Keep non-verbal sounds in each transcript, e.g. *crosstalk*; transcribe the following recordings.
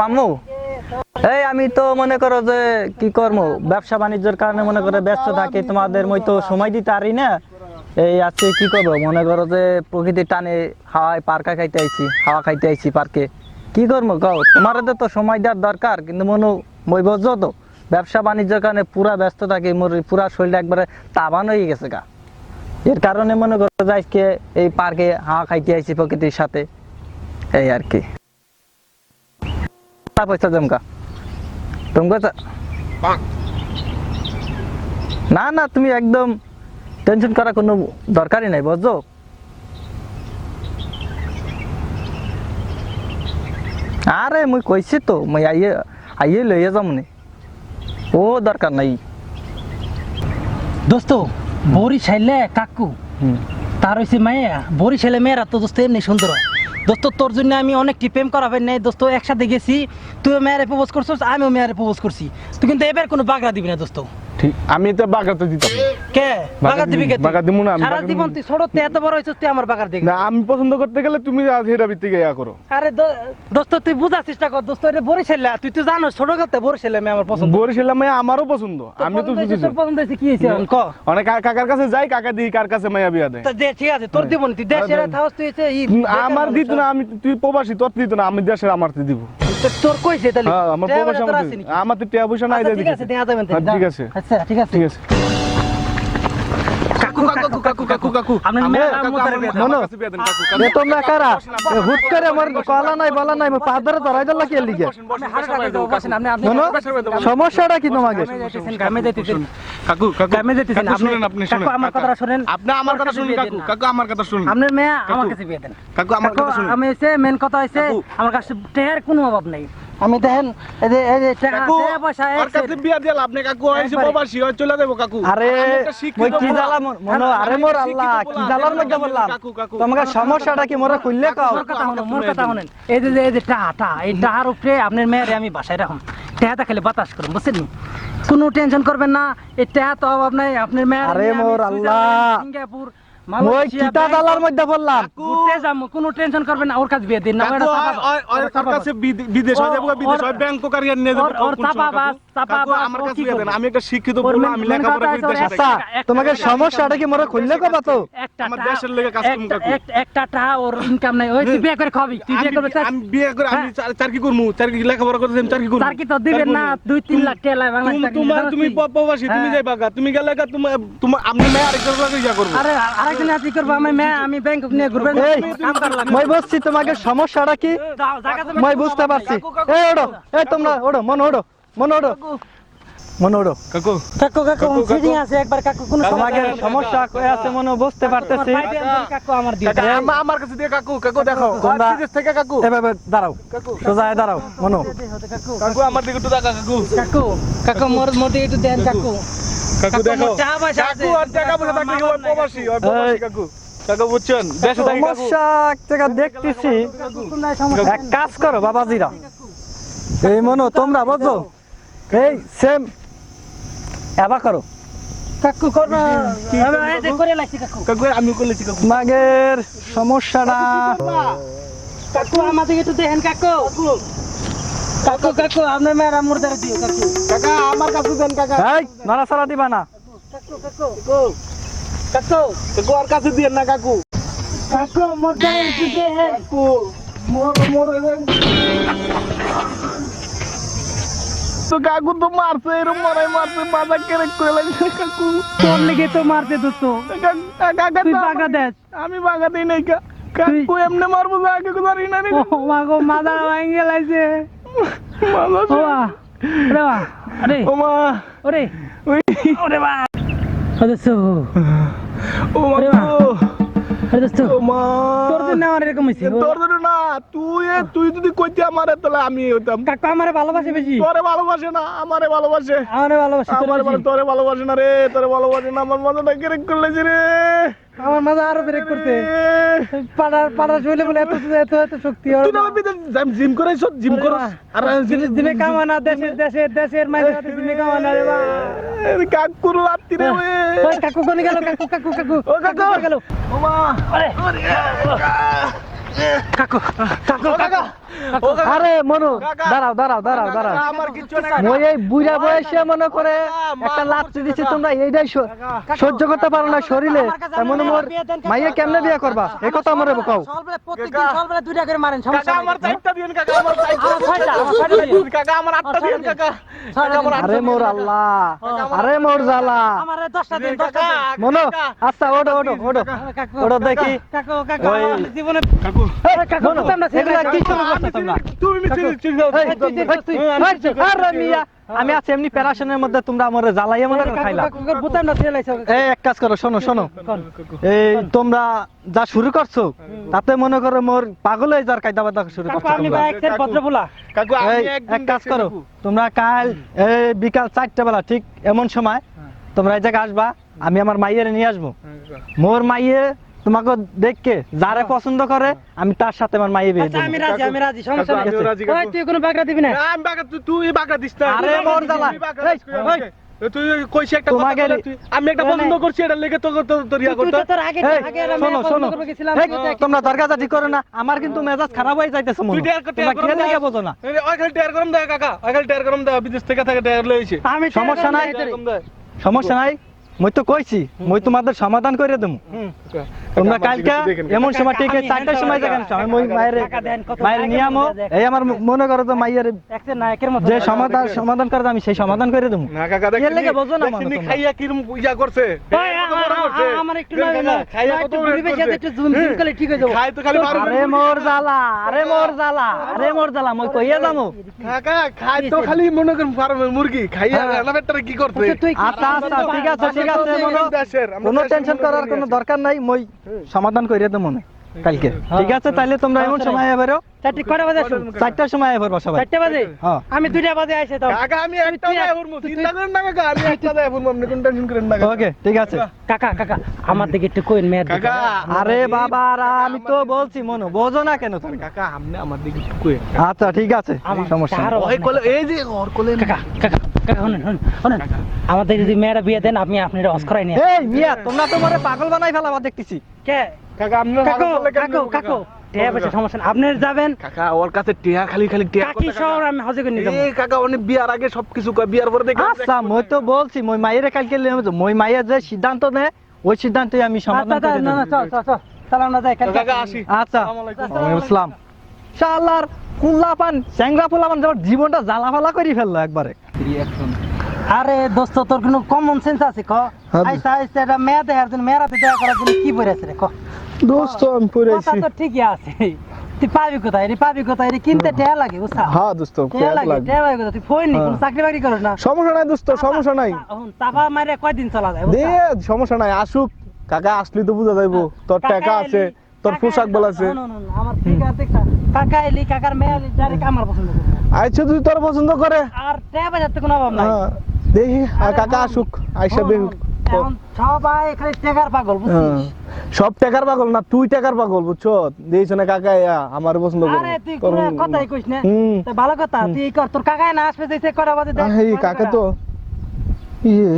মামু। এই, আমি তো মনে করো যে কি করব? ব্যবসা বাণিজ্যের কারণে মনে করে ব্যস্ত থাকি, তোমাদের মই তো সময় দিতে পারি না। এই, আজকে কি করব? মনে করো যে প্রকৃতির টানে হাওয়ায় পার্কা খাইতে আইছি, হাওয়া খাইতে আইছি পার্কে। কি করব কও? তোমার তো সময় দেওয়ার দরকার, কিন্তু মনে, মই বুঝছ তো, ব্যবসা বাণিজ্যের কারণে পুরা ব্যস্ত থাকি, মোর পুরা শরীরটা একবারে তাবান হয়ে গেছে গা। এর কারণে মনে করো যে আজকে এই পার্কে হাওয়া খাইতে আইছি প্রকৃতির সাথে। এই আর কি। পয়সা জমকা? তোমাকে না না তুমি একদম টেনশন করার কোনো দরকারই নাই বুঝছ? আরে মুই কইছি তো মুই আইয়ে আইয়ে লইয়ে যামনি। ও দরকার নাই। দোস্ত বরিশাইলে কাকু তার হইছে মায়া। বরিশালে মেয়েরা তো দোস্ত এমনি সুন্দর। হয় দোস্ত তোর জন্য আমি অনেক প্রেম করা হয় নাই। দোস্ত একসাথে গেছি। তুইও মেয়ের প্রপোজ করছিস আমিও মেয়ারে প্রপোজ করছি। তুই কিন্তু এবার কোনো বাগড়া দিবি না দোস্ত। ঠিক। আমি তো বাগাতে দিতাম। কে? বাগার দিবি কে দিবো। না, সারা জীবন তুই ছোটতে এত বড় তুই আমার বাগার না আমি পছন্দ করতে গেলে তুমি আজ হেরা ইয়া করো। আরে দোস্ত তুই বুঝার চেষ্টা কর। দোস্ত এটা বরিশালে তুই তো জানো ছোট করতে বরিশালে আমি আমার পছন্দ। বরিশাল মাইয়া আমারও পছন্দ। আমি তো পছন্দ হয়েছে, তোর পছন্দ হয়েছে কি এখন ক? অনেক কাকার কাছে যাই কাকা দিই কার কাছে মাইয়া বিয়া দেয়। তা দে ঠিক আছে তোর দিব না তুই দেশের থাকস তুই আমার দিত না আমি তুই প্রবাসী তোর দিত না আমি দেশের আমার তো দিব। তোর কইছে তাহলে? হ্যাঁ আমার পয়সা আমার আছে তো টিয়া পয়সা নাই আচ্ছা, ঠিক আছে দেয়া যাবেন হ্যাঁ, ঠিক আছে। আচ্ছা ঠিক আছে। ঠিক আছে। কাকু কাকু কাকু কাকু কাকু। আপনার মেয়ের আম্মু তারে বিয়ে দাও। এ তোমরা কারা? হুট করে আমার কলা নাই বলা নাই পা ধরে ধরাই দিলা কি লিগে। আপনি হালকা করে দাও, বসেন, আপনি- আপনি- শোনো? সমস্যাটা কি তোমাকে। কাকু আপনি- শুনেন আপনি শুনেন। আমার কথাটা শুনেন। আপনি আমার কথা শুনুন কাকু কাকু আমার কথা শুনুন। আপনার মেয়ে আমার কাছে বিয়ে দেন। কাকু আমার কথা শুনুন। আমি মেন কথা আমার কাছে কোনো অভাব নাই। আমি দেখেন এই যে এই যে টাকা টাকা পয়সা কাছে বিয়া দিয়ে লাভ নেই কাকু। প্রবাসী হয় চলে যাব কাকু আরে মই কি। জ্বালা মন- আরে মোর আল্লাহ কি জ্বালার মধ্যে বললাম। তোমাকে সমস্যাটা কি মোরা কইলে কও মোর কথা শুনুন এই যে এই যে টাহা এই টাহার উপরে আপনার মেয়েরে আমি বাসায় রাখুন টাহাটা খালি বাতাস করুন বুঝছেন নি? কোনো টেনশন করবেন না এই টাহা তো অভাব নাই আপনার মেয়ের আরে মোর আল্লাহ। সিঙ্গাপুর কিতা মধ্যে ঘুরতে কোনো টেনশন করবেন না ওর কাছে বিয়ে দিন না কাকু, ওটা চাপা ওই- ওই- ওই ওটা ওর কাছে বিদেশ হয়ে যাব, বিদেশ হয়, ওর- ব্যাংকক ইয়ে নিয়ে যাব, ওর- ওর কোন সময়, চাপা বাস, চাপা বাস, আমার কাছে বিয়ে দেন, আমি একটা শিক্ষিত আমি লেখাপড়া আচ্ছা তোমাকে সমস্যাটা কি মোরা কইলে কবা তো? একটা আমার দেশের লেগে কাজ করুন, কাকু। একটা- একটা ওর ইনকাম নাই। ওই তুই বিয়ে করে খাবি তুই বিয়ে করবে আমি বিয়ে করে আমি হ্যাঁ। লেখাপড়া করতে তো দিবেন না? দুই তিন লাখ টাকা লাগে বাংলাদেশ তুমি- তোমার তুমি তুই? প্রবাসী তুমি হ্যাঁ। যাইবা তুমি গেলে তোমার তোমার আপনি মেয়ে আরেকজন লাগে ইয়া করব আরে আরেকজন কি করব? আমি মেয়ে আমি ব্যাংকক নিয়ে ঘুরবেন কাম করলাম মই বুঝছি তোমাকে সমস্যাটা কি? মই বুঝতে পারছি। এই ওড়ো এই তোমরা ওড়ো মন ওড়ো মন ওড়ো মন কাকু। কাকু কাকু ফিটিং আছে একবার কাকু কোনো তোমাকে সমস্যা কই আছে মনে বুঝতে পারতেছি। কাকু আমার দিয়ে কাকা, আমার কাছে দিয়ে কাকু কাকু দেখো। তোমরা- থেকে কাকু। এভাবে দাঁড়াও। সোজা দাঁড়াও মনো কাকু কাকু আমার দিকে একটু দেখা কাকু। কাকু কাকু মোর মোটে একটু দেন কাকু। কাকু দেখো। কাকু আর টাকা থাকলে কি প্রবাসী প্রবাসী কাকু। কাকু বুঝছেন? দেশে থাকি কাকু। সমস্যা এক দেখতেছি। কাকু নাই সমস্যা। এক কাজ করো বাবাজিরা। এই মনো তোমরা বুঝছ এই সেম এবা করো। কাকু করো আমি করে লাগছি কাকু। কাকু আমি করেছি কাকু। তোমাদের সমস্যাটা। কাকু আমাদের একটু দেখেন কাকু। কাকু কাকু আপনার মেয়েরা মুর্দারে দিও কাকু। কাকা আমার কাছে দেন কাকা। এই নড়াচড়া দিবা না। কাকু কাকু কাকু। কাকু আর কাছে দিয়ে না কাকু। কাকু মুর্দারে একটু কাকু মোর মোর তো কাকু তো মারছে মারাই মারছে কেড়ে করে লাগছে কাকু। তোর লেগে তো মারতে দোস্ত। কাকা কাকা তুই বাগা দেস আমি বাগা দিই নাই কা কাকু এমনি মারবো আগে জানি না ও মা গো মাথা ভাঙে লাগছে। আমি হইতাম কাকু আমারে ভালোবাসে বেশি তোরে ভালোবাসে না আমারে ভালোবাসে আমারে ভালোবাসে তোর আমার। তোরে ভালোবাসে না রে তোরে ভালোবাসে না আমার মাথাটা কেড়ে করলেছে রে আমার মাঝে আরও ব্রেক করতে পাড়ার পাড়ার শৈলে বলে এত এত এত শক্তি ওর তুই না বিদেশ জিম করে সব জিম করো আর দিনে দিনে কামানা দেশের দেশের দেশের মাঝে দিনে কামানা রে বা কাকুর লাত্তি রে ওই। ওই কাকু কোনে গেল? কাকু কাকু কাকু। ও কাকু। গেল? ও মা আরে। কাকু। কাকু। কাকা। আরে মনু দাঁড়াও দাঁড়াও দাঁড়াও দাঁড়াও। আমার মই এই বুড়া বয়সে মনে করে একটা লাচ্ছি দিছি তোমরা এইটাই সহ্য করতে পারো না শরীরে। এমন মোর মাইয়ে কেমনে বিয়ে করবা? এই কথা মরে কও সলবে প্রত্যেকদিন সলবে দুইটা করে মারেন সমস্যা কাকা। আমার চারটা দিন কাকা আমার চারটা আমার আমার ছয়টা দিন। কাকা আমার আটটা আমার দিন কাকা। কাকা। আমার আরে। মোর আল্লাহ আরে মোর জ্বালা আমার দশটা দিন দশটা কাকা। মনো আচ্ছা ওটো ওটো কাকু ওটা দেখি। কাকু কাকু ওই- আমার জীবনে কাকু। কাকু মনো, বুঝতাম না এগুলা কি শুরু তোমরা। তুমি আমি আছি এমনি প্যারাশনের মধ্যে তোমরা আমার জ্বালাইয়া মনে খাইলা। এই এক কাজ করো শোনো শোনো। এই তোমরা যা শুরু করছ তাতে মনে করো মোর পাগল হয়ে যাওয়ার কায়দা বাদা শুরু করছ এক কাজ করো তোমরা কাল এই বিকাল চারটে বেলা ঠিক এমন সময় তোমরা এই জায়গায় আসবা আমি আমার মাইয়ের নিয়ে আসব। মোর মাইয়ে তোমাকে দেখকে যারে পছন্দ করে আমি তার সাথে আমার মাইয়ে বিয়ে আচ্ছা আমি রাজি আমি রাজি সমস্যা নাই। ওই তুই কোনো বাগড়া দিবি না? আমি বাঁকা- তুই- তুই বাঁকা দিস না। আরে মোর বাঁকা জ্বালা। তুই কইছি একটা কথা তোমাকে বলে তুই- আমি একটা পছন্দ করছি এটা লেগে তো- তোর ইয়া করতে। তোর আগে আগে আমি শোনো পছন্দ শোনো। গেছিলাম। তোমরা দরকার ঠিক করো না আমার কিন্তু মেজাজ খারাপ হয়ে যাইতেছে মনে তুই টেয়ার কর, তোমরা খেয়ে লেগে দে। বোঝো না। এই, ওই খালি টেয়ার গরম দেয় কাকা। ওই খালি টেয়ার গরম দেয় বিদেশ থেকে থাকে টেয়ার লইছে আমি সমস্যা নাই। সমস্যা নাই? মই তো কইছি মই তোমাদের সমাধান করে দেবো তোমরা কালকে এমন সময় ঠিক আছে চারটার সময় হ্যান্ডেল দেখেন আমি মই মায়ের মায়ের টাকা নিয়ে আমো দেন, এই আমার মনে করো তো মাইয়ের একটা নায়কের মতো যে সমাধান সমাধান করে আমি সেই সমাধান করে দেবো। না কাকা এর দেখছিনি- লেগে বোঝো না মনে। খাইয়া কিরম ইয়া করছে? আমার একটু দেখ না- কাকা, না- খাইয়া কত একটু বড় পরিবেশের করছে। সাথে একটু zoom- zoom হুম। করলে ঠিক হয়ে যাব। খাই তো খালি আরে মোর জ্বালা আরে মোর জ্বালা আরে মোর জ্বালা মই কইয়া যামু। কাকা খাই তো খালি মনে করেন ফার্মের মুরগি খাইয়া হ্যাঁ। কি করছে আচ্ছা, আচ্ছা আচ্ছা ঠিক আছে ঠিক আছে আমরা দেশের, আমরা কোনো টেনশন করার কোনো দরকার নাই মই সমাধান করে দেবো মনে কালকে। ঠিক আছে তাহলে তোমরা এমন সময় এবারও চারটে কটা বাজে আসুন? চারটার সময় এবার সবাই। চারটে বাজে? হ্যাঁ। আমি দুইটা বাজে আইসে তো কাকা আমি একটা তুই- দেয় চিন্তা করেন না কাকা আমি একটা দেয় ফুরমু আপনি কোন টেনশন করেন না ওকে ঠিক আছে। কাকা কাকা আমার দিকে একটু কইন মেয়ের কাকা আরে বাবা আমি তো বলছি মনো বোঝো না কেন তুমি? কাকা আপনি আমার দিকে একটু কই আচ্ছা ঠিক আছে সমস্যা ওই কোলে এই যে ওর কোলে কাকা কাকা কাকা শুনুন শুনুন শুনুন। আমাদের যদি মেয়েরা বিয়ে দেন আপনি আপনার অস্করাই নিয়ে এই মিয়া তোমরা তো মরে পাগল বানাই ফেলাবা দেখতেছি। কে? কাকা আপনি কাকু কাকু। কাকু? টিয়া পয়সা সমস্যা নেই। আপনার যাবেন। কাকা ওর কাছে টিয়া খালি খালি টিয়া কাকি শহর আমি হজে করে নিয়ে যাব। এই কাকা অনেক বিয়ার আগে সবকিছু কয় বিয়ার পরে দেখে আচ্ছা মই তো বলছি মই মায়ের কালকে মই মায়ের যে সিদ্ধান্ত নেয় ওই সিদ্ধান্তে আমি সমাধান আচ্ছা, করে না না চল চল চল। চালাম না যাই কালকে। কাকা আসি। আচ্ছা। ওয়ালাইকুম আসসালাম। শালার কুল্লাপান চ্যাংরা পোলাপান যাবার জীবনটা জ্বালাফালা করে ফেলল একবারে। আরে দোস্ত তোর কোনো কমন সেন্স আছে ক? হ্যাঁ। আইসা আইসা এটা মেয়া দেখার জন্য মেয়েরা দেখা করার জন্য কি পরে আছে রে ক? দোস্ত আমি পরে কথা তো ঠিকই আছে। তুই পাবি কোথায় রে? পাবি কোথায় রে? কিনতে টেয়া লাগে বুঝছা? হ্যাঁ দোস্ত টেয়া লাগে টেয়া লাগে তুই ফোন নি কোনো চাকরি বাকরি করো না। সমস্যা নাই দোস্ত সমস্যা নাই। তাপা মারে কয়দিন চলা যায় দে সমস্যা নাই আসুক। কাকা আসলি তো বুঝা যাইবো তোর টাকা আছে তোর পোশাক বল আছে। আমার ঠিক আছে কাকা এলি কাকার মেয়ে এলি ডাইরেক্ট আমার পছন্দ করবে আচ্ছা তুই তোর পছন্দ করে। আর টেয়া বাজাতে কোনো অভাব নাই। হ্যাঁ, দেখি কাকা হ্যাঁ। আসুক আইসা এখন সবাই এখানে টেকার পাগল হ্যাঁ। বুঝছিস সব টাকার পাগল না তুই টাকার পাগল বুঝছ? দিয়েছ না কাকা ইয়া আমার পছন্দ করে। আরে তুই কোনো কথাই না। ভালো কথা তুই কর তোর কাকাই না আসবে বাজে দেখ এই কাকা তো। ইয়ে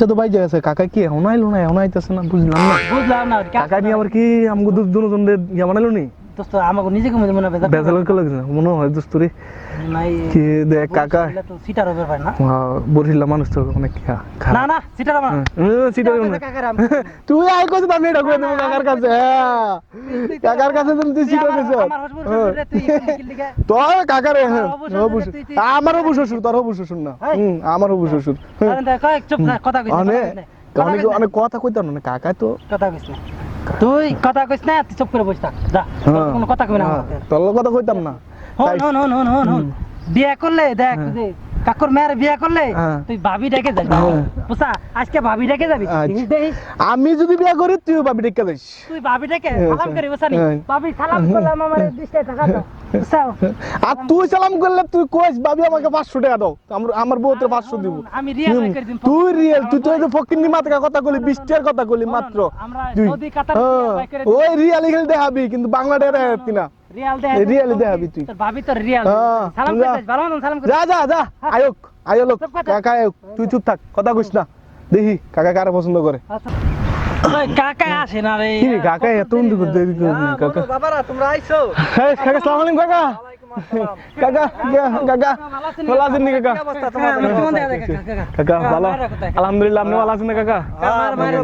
তো বাইজে গেছে কাকা কি এখন আইলো না এখন আইতেছে না বুঝলাম না। বুঝলাম না কাকা নিয়ে আবার কি আমাকে দুজন ইয়া বানাইলো নি? দোস্ত আমাকে নিজেকে মনে মনে বেজাল করে লাগছে মনে হয় দোস্তরে। নাই কি দেখ কাকা? তো সিটার হবে ভাই না। বরিশাল্লা মানুষ তো অনেক না না সিটার আমার সিটার সিটার কাকার *laughs* আমি তুই আই কত আমি এটা করে দেবো কাকার কাছে? হ্যাঁ। কাকার কাছে তুমি তুই সিটার আমার- গেছো আমার হসবুর শ্বশুর রে তুই কিল দিকে। তোর কাকারে হ্যাঁ শ্বশুর হবু তুই- তুই- আমার হবু শ্বশুর তোর হবু শ্বশুর না। এই। হুম আমার শ্বশুর। হুম। আরে দেখ কয়েক চুপ না। কথা অনেক কথা না, কইতাম কাকা তো কথা কইস না। তুই কথা কইস না তুই চুপ করে বসে থাক যা হ্যাঁ, কোনো কথা না হ্যাঁ। তোর কথা কইতাম না হন হন হন হন হন হন বিয়ে করলে দেখ হ্যাঁ। যে কাকুর মেয়ের বিয়ে করলে। তুই ভাবি ডেকে যাবি। বুঝা আজকে ভাবি ডেকে যাবি আচ্ছা। আমি যদি বিয়ে করি তুই ভাবি ডেকে দিস তুই ভাবি ডেকে সালাম করি বুঝানি হ্যাঁ। ভাবি সালাম করলাম আমার বুঝছাও? আর তুই সালাম করলে তুই কইস বাবি আমাকে পাঁচশো টাকা দাও। আমার আমার বউতে পাঁচশো দিব। তুই রিয়েল তুই তো মাত্রা কথা কইলি বিশ টাকার কথা কইলি মাত্র। হ্যাঁ। ওই রিয়াল এখানে দেখাবি কিন্তু বাংলা টাকা দেখাবি না। রিয়াল দেখাবি তুই। তোর ভাবি তোর রিয়াল হ্যাঁ, সালাম যা। সালাম যা যা যা আয়োক আয়োলোক কাকা আয়োক তুই চুপ থাক কথা কইস না। দেখি কাকা কারে পছন্দ করে। আচ্ছা। কাকা আসে না রে কাকা এত কাকা বাবারা তোমরা আইছো কাকা সালাম আলাইকুম কাকা। *laughs* কাকা কাকা ভালো আছেন নি কাকা? কাকা, ভালো। মায়েরা কোথায়? আলহামদুলিল্লাহ আপনি ভালো আছেন না কাকা?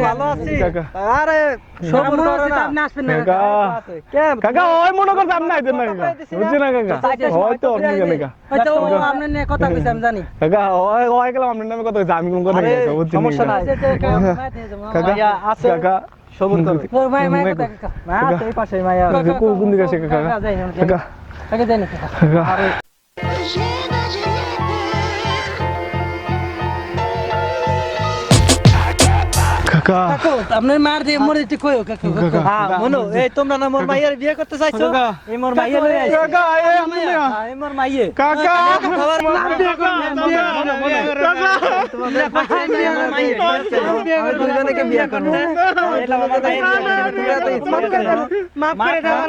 ভালো আছি কাকা। আরে সবুর মনে করো আপনি আসবেন না কাকা কাকা ওই মনে করতে আপনি আইতেন না কাকা। বুঝছেন না কাকা। হয়তো আপনি কেন কাকা। হয়তো আপনার নিয়ে কথা কইছে আমি জানি কাকা ওই ওই গেলাম আপনার নামে কথা কইছে আমি কোন কথা আরে, বুঝছেন সমস্যা নাই। কাকা আছে। কাকা সবুর করো তোর মায়ের মায়ের কথা কাকা? না সেই পাশে মাইয়া কোন দিকে আছে কাকা? কাকা যাই না কাকা কাকা না আপনার মার দিয়ে মরে যেতে কইও কাকু কাকু হ্যাঁ মনো এই তোমরা না মোর মাইয়ার বিয়ে করতে চাইছো। এই মোর মাইয়া লই আইছো কাকা এই হ্যাঁ, এই মোর মাইয়ে কাকা আর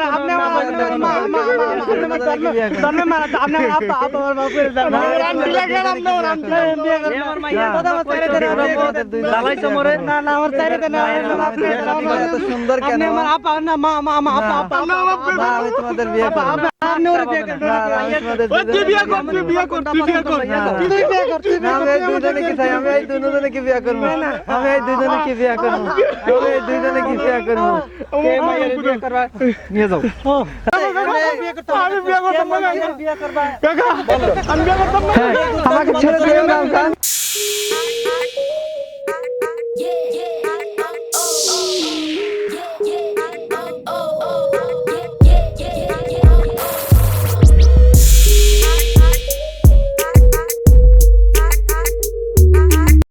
আপনি আমার মা মা আপনি বিয়ে করুন আপনি মারা আপনি আমার আপা আপা আমার মাফ করে দাও আমার মাইয়া কথা আমার ছেড়ে দেন জ্বালাইছো মোরে না না আমার ছেড়ে দেন মাফ করে দাও এত সুন্দর কেন আপনি আমার আপা না মা মা মা আপা আপা না, আমি তোমাদের বিয়ে করব না। আপনি ওরে বিয়ে করবেন না, না, আমি তোমাদের দুজনে- বিয়ে কর তুই বিয়ে কর না, তুই বিয়ে কর তুই না, আমি এই দুজনে কি চাই আমি এই দুজনে কি বিয়ে করব আমি এই দুজনে কি বিয়ে করব আমি এই দুজনে কি বিয়ে করব কে মাইয়ার বিয়ে করবা নিয়ে যাও বিয়ে করতে আমি বিয়ে করতাম না কাকা বিয়ে করবা কাকা আমি বিয়ে করতাম না আমাকে ছেড়ে দিও না